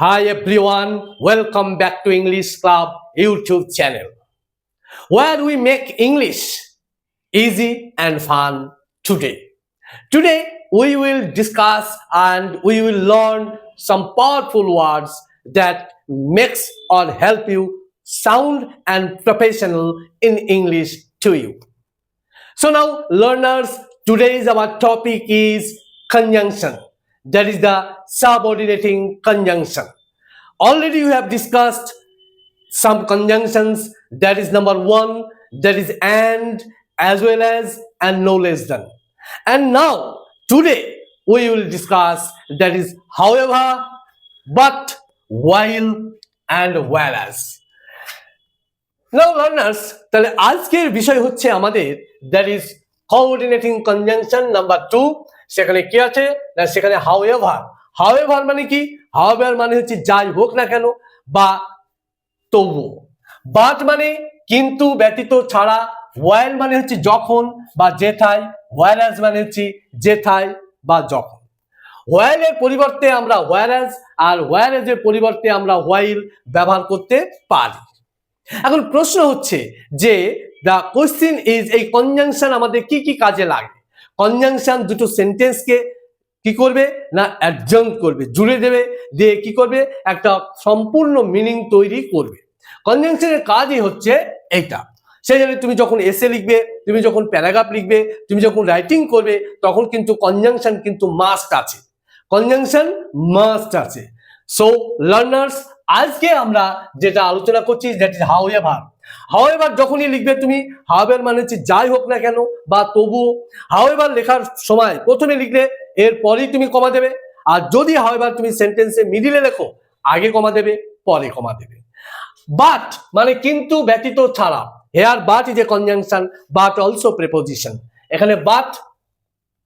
Hi everyone, welcome back to English Club YouTube channel where we make English easy and fun today. Today we will discuss and we will learn some powerful words that makes or help you sound and professional in English to you. So now learners, today's our topic is conjunction That is the subordinating conjunction. Already you have discussed some conjunctions. That is number one, that is and, as well as, and no less than. And now, today, we will discuss that is however, but, while, and whereas. Now learners তাহলে আজকের বিষয় হচ্ছে আমাদের that is coordinating conjunction number two সেখানে কি আছে? না, সেখানে হাউ এভার এভার মানে কি? হাউ এভার মানে হচ্ছে যাই হোক না কেন, বা তবু বাট মানে কিন্তু ব্যতীত ছাড়া ওয়াইল মানে হচ্ছে যখন, বা যেথায় ওয়ারাজ মানে হচ্ছে যেথায়, বা যখন। ওয়াইলের পরিবর্তে আমরা ওয়ারাজ আর ওয়ারাজের পরিবর্তে আমরা ওয়াইল ব্যবহার করতে পারি। এখন প্রশ্ন হচ্ছে যে দ্য কোশ্চিন ইজ এই কনজাংশন আমাদের কি কি কাজে লাগে? কনজাংশন দুটো সেন্টেন্সকে কি করবে না অ্যাডজাঙ্ক করবে? জুড়ে দেবে, দিয়ে কি করবে? একটা সম্পূর্ণ মিনিং তৈরি করবে। কনজাংশনের কাজই হচ্ছে এইটা। সেই জন্য তুমি যখন এসে লিখবে, তুমি যখন প্যারাগ্রাফ লিখবে, তুমি যখন রাইটিং করবে, তখন কিন্তু কনজাংশন কিন্তু মাস্ট আছে। কনজাংশন মাস্ট আছে। সো লার্নার্স আজকে আমরা যেটা আলোচনা করছি that is however however যখনই লিখবে তুমি হাউ এভার মানে হচ্ছে যাই হোক না কেন, বা তবু হাউ এভার লেখার সময় প্রথমে লিখলে এর পরেই তুমি কমা দেবে। আর যদি হাউ এভার তুমি সেন্টেন্সে মিডিলে লেখো, আগে কমা দেবে, পরে কমা দেবে। বাট মানে কিন্তু ব্যতীত ছাড়া here but is a conjunction but also preposition এখানে বাট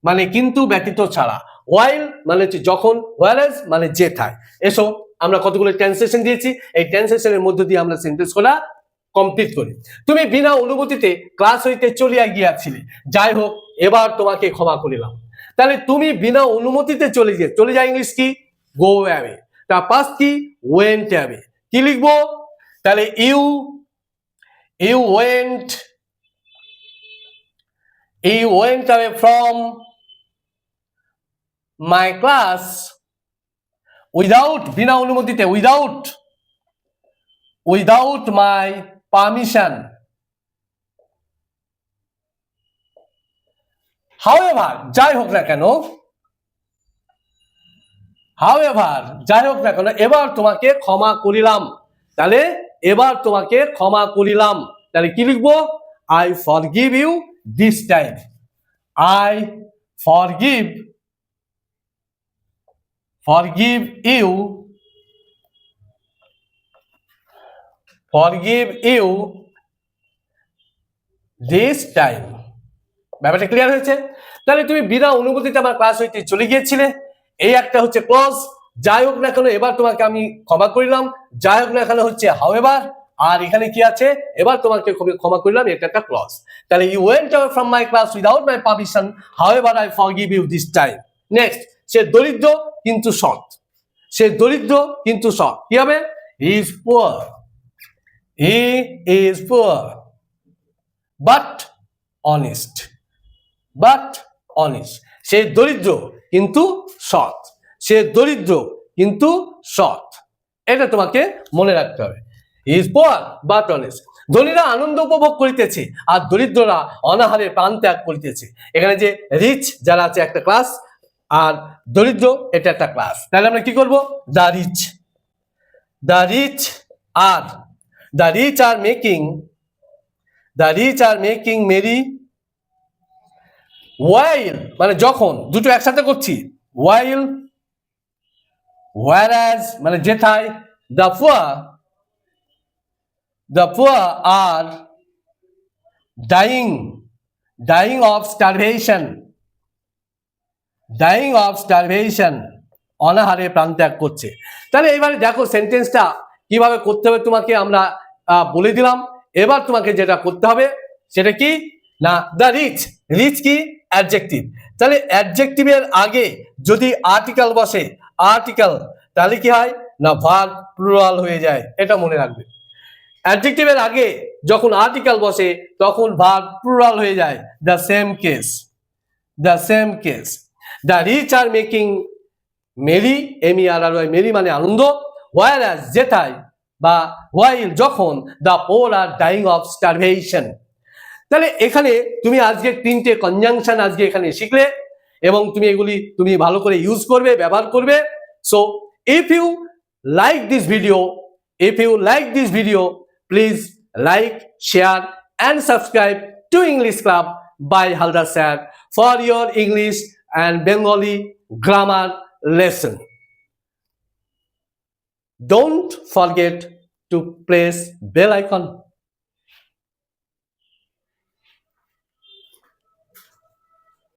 মানে কিন্তু ব্যতীত ছাড়া ওয়াইল মানে হচ্ছে যখন ওয়ারেজ মানে যেথায়। এসো আমরা কতগুলো ট্রান্সলেশন দিয়েছি, এই ট্রান্সলেশনের মধ্য দিয়ে আমরা সেন্টেন্স করা কমপ্লিট করি। তুমি বিনা অনুমতিতে ক্লাস হইতে চলিয়া গিয়াছিলে। যাই হোক, এবার তোমাকে ক্ষমা করিলাম তাহলে তুমি বিনা অনুমতিতে চলে গিয়ে, চলে যায় ইংলিশ কি? গো অ্যাওয়ে তার পাস কি? ওয়েন্ট অ্যাওয়ে কি লিখব? তাহলে you you went you went away from my class without Veena অনুমতিতে without without my permission however যাই হোক না কেন হাউএভার যাই হোক না কেন, এবার তোমাকে ক্ষমা করিলাম। তাহলে এবার তোমাকে ক্ষমা করিলাম। তাহলে কি লিখব? I forgive you this time I forgive forgive you. Forgive you this time. ব্যাপারটা ক্লিয়ার হয়েছে? তাহলে তুমি বিনা অনুমতিতে আমার ক্লাস হইতে চলে গিয়েছিলে। এই একটা হচ্ছে ক্লজ যাই হোক না কেন, এবার তোমাকে আমি ক্ষমা করিলাম যাই হোক না কেন হচ্ছে হাউ এবার আর এখানে কি আছে? এবার তোমাকে ক্ষমা করলাম এটা একটা ক্লজ তাহলে you went away from my class without my permission however I forgive you this time next সে দরিদ্র কিন্তু সৎ। সে দরিদ্র কিন্তু সৎ। কি হবে? Is poor he is poor but honest but honest সে দরিদ্র কিন্তু সৎ। সে দরিদ্র কিন্তু সৎ। এটা তোমাকে মনে রাখতে হবে। ইজ পোয়ার বাট অনেস্ট ধনীরা আনন্দ উপভোগ করিতেছে, আর দরিদ্ররা অনাহারে প্রাণ ত্যাগ করিতেছে। এখানে যে রিচ যারা আছে, একটা ক্লাস আর দরিদ্র, এটা একটা ক্লাস তাহলে আমরা কি করব? The rich the rich are the rich are making the rich are making merry while মানে যখন, দুটো একসাথে করছি। ওয়াইল ওয়ারাজ মানে যেথায় the poor the poor are dying dying of starvation dying of starvation অনাহারে প্রাণত্যাগ করছে। তাহলে এবারে দেখো সেন্টেন্সটা কীভাবে করতে হবে তোমাকে আমরা বলে দিলাম। এবার তোমাকে যেটা করতে হবে, সেটা কি? না দ্য রিচ রিচ কি? অ্যাডজেক্টিভ তাহলে অ্যাডজেক্টিভের আগে যদি আর্টিকেল বসে আর্টিকেল তাহলে কি হয়? না ভার প্লুরাল হয়ে যায়। এটা মনে রাখবে। অ্যাডজেক্টিভের আগে যখন আর্টিকেল বসে, তখন ভার প্লুরাল হয়ে যায়। The same case the same case the rich are making merry M E R R Y merry মানে আনন্দ ওয়ার অ্যাজ যেথায় বা ওয়াইল যখন the poor are dying of starvation তাহলে এখানে তুমি আজকে তিনটে কনজাংশন আজকে এখানে শিখলে এবং তুমি এগুলি তুমি ভালো করে ইউজ করবে, ব্যবহার করবে। So if you like this video if you like this video please like share and subscribe to English club by Haldar sir for your English and Bengali grammar lesson. Don't forget to press bell icon